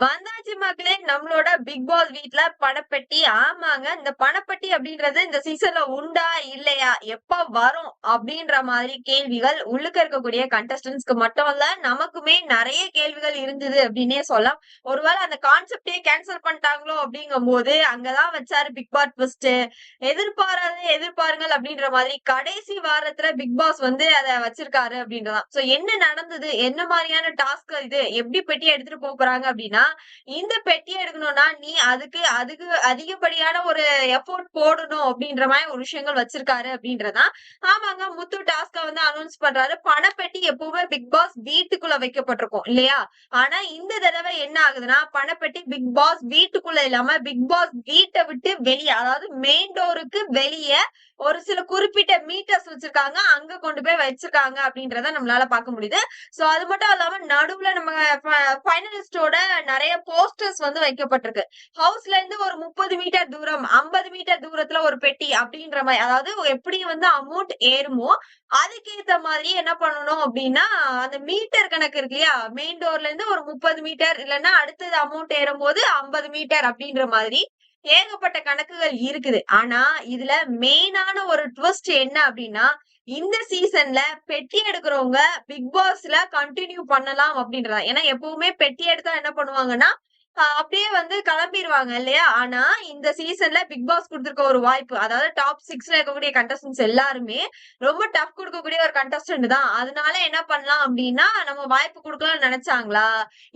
વાંદા வந்தாச்சு மக்களே நம்மளோட பிக் பாஸ் வீட்ல பணப்பெட்டி. ஆமாங்க இந்த பணப்பெட்டி அப்படின்றது இந்த சீசன்ல உண்டா இல்லையா எப்ப வரும் அப்படின்ற மாதிரி கேள்விகள் உள்ளுக்க இருக்கக்கூடிய கண்டஸ்டன்ஸ்க்கு மட்டும் இல்ல நமக்குமே நிறைய கேள்விகள் இருந்தது அப்படின்னே சொல்லலாம். ஒருவேளை அந்த கான்செப்டே கேன்சல் பண்ணிட்டாங்களோ அப்படிங்கும் போது அங்கதான் வச்சாரு பிக் பாஸ் ட்விஸ்ட் எதிர்பாராத எதிர்பாருங்கள் அப்படின்ற மாதிரி கடைசி வாரத்துல பிக் பாஸ் வந்து அதை வச்சிருக்காரு அப்படின்றதான். சோ என்ன நடந்தது? என்ன மாதிரியான டாஸ்க் இது? எப்படி பெட்டி எடுத்துட்டு போறாங்க அப்படின்னா இந்த பெட்டி எடுக்கணும்னா நீ அதுக்கு அதுக்கு அதிகப்படியான ஒரு எஃபோர்ட் போடணும் அப்படின்ற மாதிரி ஒரு விஷயங்கள் வச்சிருக்காரு அப்படின்றதான் ஆமாங்க முத்து டாஸ்க வந்து அனௌன்ஸ் பண்றாரு. பணப்பெட்டி எப்பவுமே பிக் பாஸ் வீட்டுக்குள்ள வைக்கப்பட்டிருக்கும் இல்லையா? ஆனா இந்த தடவை என்ன ஆகுதுன்னா பணப்பெட்டி பிக் பாஸ் வீட்டுக்குள்ள இல்லாம பிக் பாஸ் வீட்டை விட்டு வெளியே அதாவது மெயின் டோருக்கு வெளியே ஒரு சில குறிப்பிட்ட வச்சிருக்காங்க. அங்க கொண்டு போய் வச்சிருக்காங்க அப்படின்றத நம்மளால பார்க்க முடியுது. சோ அது மட்டும் இல்லாம நடுவுல நம்ம ஃபைனலிஸ்டோட நிறைய போஸ்டர்ஸ் வந்து வைக்கப்பட்டிருக்கு. ஹவுஸ்ல இருந்து ஒரு முப்பது மீட்டர் தூரம் ஐம்பது மீட்டர் தூரத்துல ஒரு பெட்டி அப்படின்ற மாதிரி அதாவது எப்படி வந்து அமௌண்ட் ஏறுமோ அதுக்கேத்த மாதிரி என்ன பண்ணணும் அப்படின்னா அந்த மீட்டர் கணக்கு இருக்கு இல்லையா? மெயின் டோர்ல இருந்து ஒரு முப்பது மீட்டர் இல்லைன்னா அடுத்தது அமௌண்ட் ஏறும் போது ஐம்பது மீட்டர் அப்படின்ற மாதிரி ஏகப்பட்ட கணக்குகள் இருக்குது. ஆனா இதுல மெயினான ஒரு ட்விஸ்ட் என்ன அப்படின்னா இந்த சீசன்ல பெட்டி எடுக்கிறவங்க பிக் பாஸ்ல கண்டினியூ பண்ணலாம் அப்படின்றதா ஏன்னா எப்பவுமே பெட்டி எடுத்தா என்ன பண்ணுவாங்கன்னா அப்படியே வந்து கிளம்பிடுவாங்க இல்லையா? ஆனா இந்த சீசன்ல பிக் பாஸ் கொடுத்திருக்க ஒரு வாய்ப்பு அதாவது டாப் சிக்ஸ்ல இருக்கக்கூடிய கண்டஸ்டன்ஸ் எல்லாருமே ரொம்ப டஃப் கொடுக்கக்கூடிய ஒரு கண்டஸ்டன்ட் தான். அதனால என்ன பண்ணலாம் அப்படின்னா நம்ம வாய்ப்பு கொடுக்கலாம்னு நினைச்சாங்களா?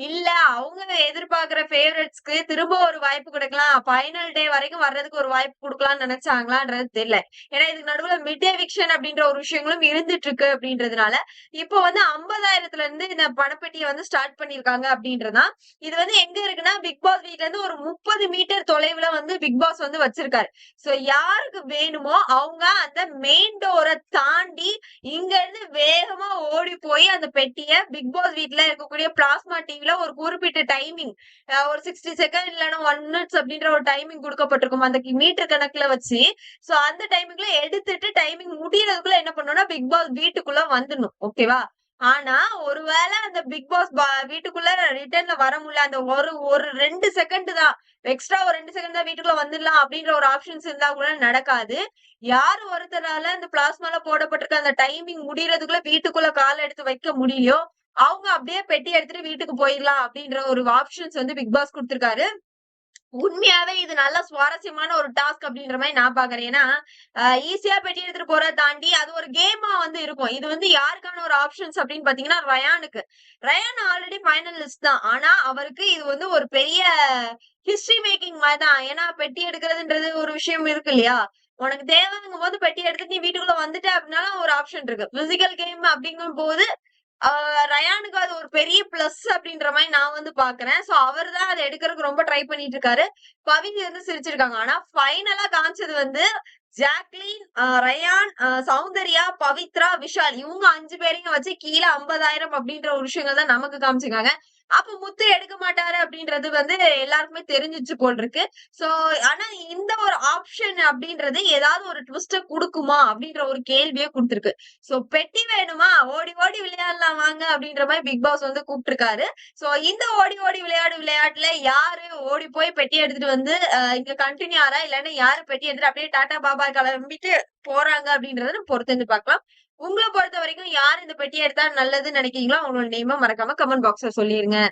இல்ல அவங்க எதிர்பார்க்கிற ஃபேவரட்ஸ்க்கு திரும்ப ஒரு வாய்ப்பு கொடுக்கலாம் ஃபைனல் டே வரைக்கும் வர்றதுக்கு ஒரு வாய்ப்பு கொடுக்கலாம்னு நினைச்சாங்களான்றது தெரியல. ஏன்னா இதுக்கு நடுவுல மிட் எவிக்ஷன் அப்படின்ற ஒரு விஷயங்களும் இருந்துட்டு இருக்கு அப்படின்றதுனால இப்போ வந்து ஐம்பதாயிரத்துல இருந்து இந்த பணப்பெட்டியை வந்து ஸ்டார்ட் பண்ணிருக்காங்க அப்படின்றதான் இது வந்து எங்க இருக்குன்னா பிக் பாஸ் வீட்ல இருந்து ஒரு முப்பது மீட்டர் தொலைவுல வந்து பிக் பாஸ் வந்து வச்சிருக்காரு. சோ யாருக்கு வேணுமோ அவங்க அந்த மெயின் டோரை தாண்டி இங்க இருந்து வேகமா ஓடி போய் அந்த பெட்டிய பிக் பாஸ் வீட்ல இருக்கக்கூடிய பிளாஸ்மா டிவில ஒரு குறிப்பிட்ட டைமிங் ஒரு சிக்ஸ்டி செகண்ட் இல்லைன்னா ஒன் மினிட்ஸ் அப்படின்ற ஒரு டைமிங் கொடுக்கப்பட்டிருக்கும். அந்த மீட்டர் கணக்குல வச்சு சோ அந்த டைமிங்ல எடுத்துட்டு டைமிங் முடியறதுக்குள்ள என்ன பண்ணணும்னா பிக் பாஸ் வீட்டுக்குள்ள வந்துடணும். ஓகேவா ஆனா ஒருவேளை அந்த பிக் பாஸ் வீட்டுக்குள்ள ரிட்டர்ன்ல வர முடியல அந்த ஒரு ஒரு ரெண்டு செகண்ட் தான். எக்ஸ்ட்ரா ஒரு ரெண்டு செகண்ட் தான் வீட்டுக்குள்ள வந்துடலாம் அப்படின்ற ஒரு ஆப்ஷன்ஸ் இருந்தா கூட நடக்காது. யாரு ஒருத்தரால அந்த பிளாஸ்மால போடப்பட்டிருக்க அந்த டைமிங் முடியறதுக்குள்ள வீட்டுக்குள்ள கால எடுத்து வைக்க முடியலையோ அவங்க அப்படியே பெட்டி எடுத்துட்டு வீட்டுக்கு போயிடலாம் அப்படின்ற ஒரு ஆப்ஷன்ஸ் வந்து பிக் பாஸ் கொடுத்திருக்காரு. உண்மையாவே இது நல்ல சுவாரஸ்யமான ஒரு டாஸ்க் அப்படின்ற மாதிரி நான் பாக்குறேன். ஏன்னா ஈஸியா பெட்டி எடுத்துட்டு போறத தாண்டி அது ஒரு கேமா வந்து இருக்கும். இது வந்து யாருக்கான ஒரு ஆப்ஷன்ஸ் அப்படின்னு பாத்தீங்கன்னா ரயானுக்கு. ரயான் ஆல்ரெடி ஃபைனலிஸ்ட் தான். ஆனா அவருக்கு இது வந்து ஒரு பெரிய ஹிஸ்டரி மேக்கிங் மாதிரி தான். ஏன்னா பெட்டி எடுக்கிறதுன்றது ஒரு விஷயம் இருக்கு இல்லையா? உனக்கு தேவைங்கும் போது பெட்டி எடுத்துட்டு நீ வீட்டுக்குள்ள வந்துட்ட அப்படின்னாலும் ஒரு ஆப்ஷன் இருக்கு. பிசிக்கல் கேம் அப்படிங்கும் போது ரயானுக்கு அது ஒரு பெரிய பிளஸ் அப்படின்ற மாதிரி நான் வந்து பாக்குறேன். சோ அவர் தான் அதை எடுக்கிறதுக்கு ரொம்ப ட்ரை பண்ணிட்டு இருக்காரு பவிங்க வந்து சிரிச்சிருக்காங்க. ஆனா ஃபைனலா காமிச்சது வந்து ஜாக்லின் ரயான் சௌந்தர்யா பவித்ரா விஷால். இவங்க அஞ்சு பேரையும் வச்சு கீழே ஐம்பதாயிரம் அப்படின்ற ஒரு விஷயங்கள் தான் நமக்கு காமிச்சிருக்காங்க. அப்ப முத்து எடுக்க மாட்டாரு அப்படின்றது வந்து எல்லாருக்குமே தெரிஞ்சிச்சு போல் இருக்கு சோ ஆனா இந்த ஒரு ஆப்ஷன் அப்படின்றது ஏதாவது ஒரு ட்விஸ்ட குடுக்குமா அப்படின்ற ஒரு கேள்வியே கொடுத்துருக்கு. சோ பெட்டி வேணுமா? ஓடி ஓடி விளையாடலாம் வாங்க அப்படின்ற மாதிரி பிக் பாஸ் வந்து கூப்பிட்டுருக்காரு. சோ இந்த ஓடி ஓடி விளையாடு விளையாட்டுல யாரு ஓடி போய் பெட்டி எடுத்துட்டு வந்து இங்க கண்டினியூ ஆறா? இல்லன்னா யாரு பெட்டி எடுத்துட்டு அப்படியே டாடா பாபா கிளம்பிட்டு போறாங்க அப்படின்றத பொறுத்திருந்து பார்க்கலாம். உங்களை பொறுத்த வரைக்கும் யார் இந்த பெட்டியை எடுத்தா நல்லதுன்னு நினைக்கிறீங்களோ அவங்களோட நேமை மறக்காம கமெண்ட் பாக்ஸ்ல சொல்லிருங்க.